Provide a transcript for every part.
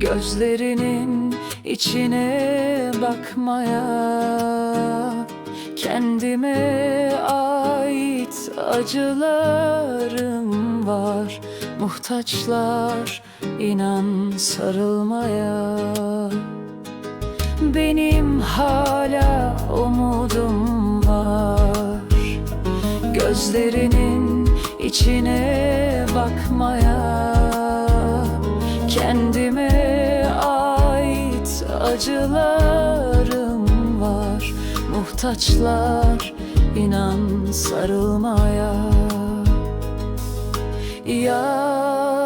Gözlerinin içine bakmaya Kendime ait acılarım var. Muhtaçlar inan sarılmaya. Benim hala umudum var. Gözlerinin içine bakmaya acılarım var. Muhtaçlar inan sarılmaya. Yazgıma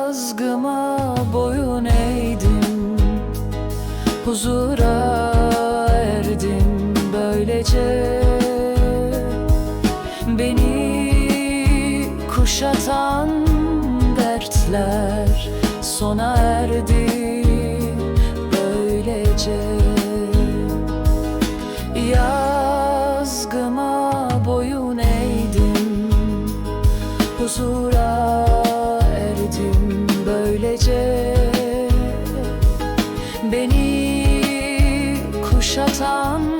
boyun eğdim. Huzura erdim böylece. Beni kuşatan dertler sona erdi Huzura erdim böylece. Beni kuşatan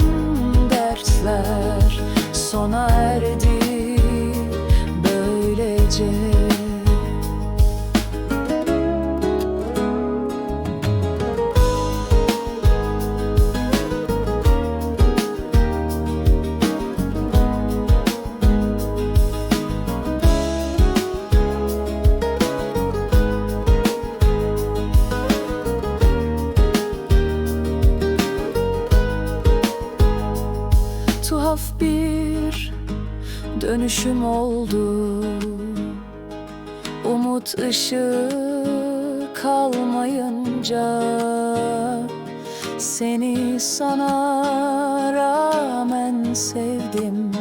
Tuhaf bir dönüşüm oldu. Umut ışığı kalmayınca Seni sana rağmen sevdim.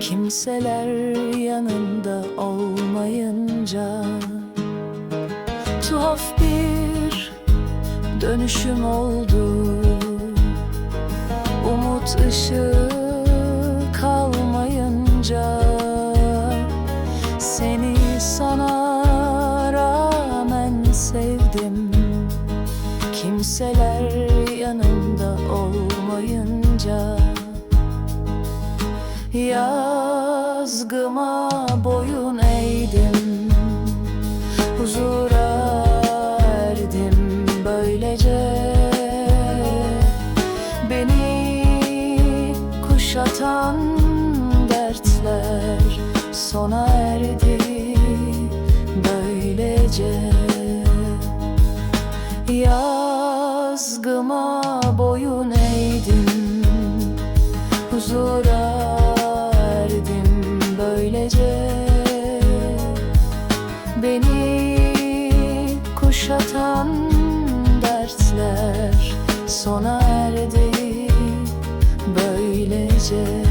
Kimseler yanında olmayınca Tuhaf bir dönüşüm oldu Umut kalmayınca Seni sana rağmen sevdim. Kimseler yanımda olmayınca Yazgıma boyun kuşatan dertler sona erdi böylece. Yazgıma boyun eğdim Huzura erdim böylece. Beni kuşatan dertler sona erdi böylece